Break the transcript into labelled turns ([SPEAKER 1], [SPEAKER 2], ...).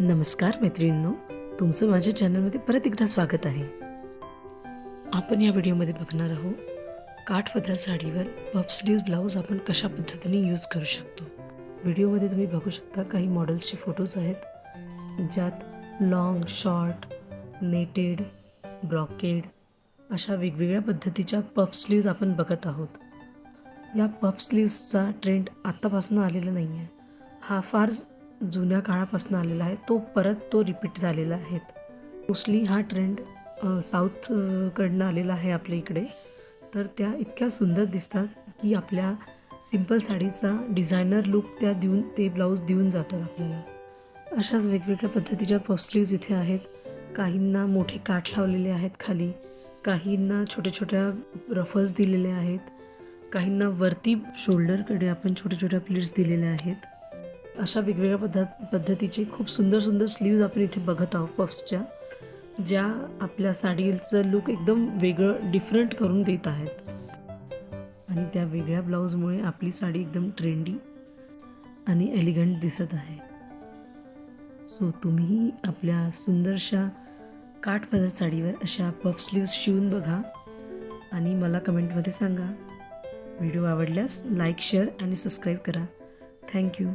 [SPEAKER 1] नमस्कार मैत्रिणींनो तुमचं माझ्या चॅनलमध्ये परत एकदा स्वागत आहे. आपण या व्हिडिओमध्ये बघणार आहोत काठपदर साडीवर पफ स्लीव्ह ब्लाऊज आपण कशा पद्धतीने यूज करू शकतो. व्हिडिओमध्ये तुम्ही बघू शकता काही मॉडेल्सचे फोटोज आहेत ज्यात लॉंग शॉर्ट नेटेड ब्रॉकेड अशा वेगवेगळ्या पद्धतीच्या पफ स्लीव्ज आपण बघत आहोत. या पफ स्लीव्सचा ट्रेंड आत्तापासून आलेला नाही आहे हा फार जुन्या काळापासून आलेला आहे तो परत तो रिपीट झालेला आहे. मोस्टली हा ट्रेंड साऊथकडनं आलेला आहे आपल्या इकडे. तर त्या इतक्या सुंदर दिसतात की आपल्या सिंपल साडीचा डिझायनर लुक त्या देऊन ते ब्लाऊज देऊन जातात आपल्याला. अशाच वेगवेगळ्या पद्धतीच्या पफ इथे आहेत. काहींना मोठे काठ लावलेले आहेत खाली. काहींना छोट्या छोट्या रफल्स दिलेले आहेत. काहींना वरती शोल्डरकडे आपण छोट्या छोट्या प्लेट्स दिलेल्या आहेत. अशा वेगवेगळ्या पद्धत पद्धतीचे खूप सुंदर सुंदर स्लीव्ज आपण इथे बघत आहोत पफ्सच्या ज्या आपल्या साडीचं लुक एकदम वेगळं डिफरंट करून देत आहेत. आणि त्या वेगळ्या ब्लाऊजमुळे आपली साडी एकदम ट्रेंडी आणि एलिगंट दिसत आहे. सो तुम्ही आपल्या सुंदरशा काठपदर साडीवर अशा पफ स्लीव्ज शिवून बघा आणि मला कमेंटमध्ये सांगा. व्हिडिओ आवडल्यास लाईक शेअर आणि सबस्क्राईब करा. Thank you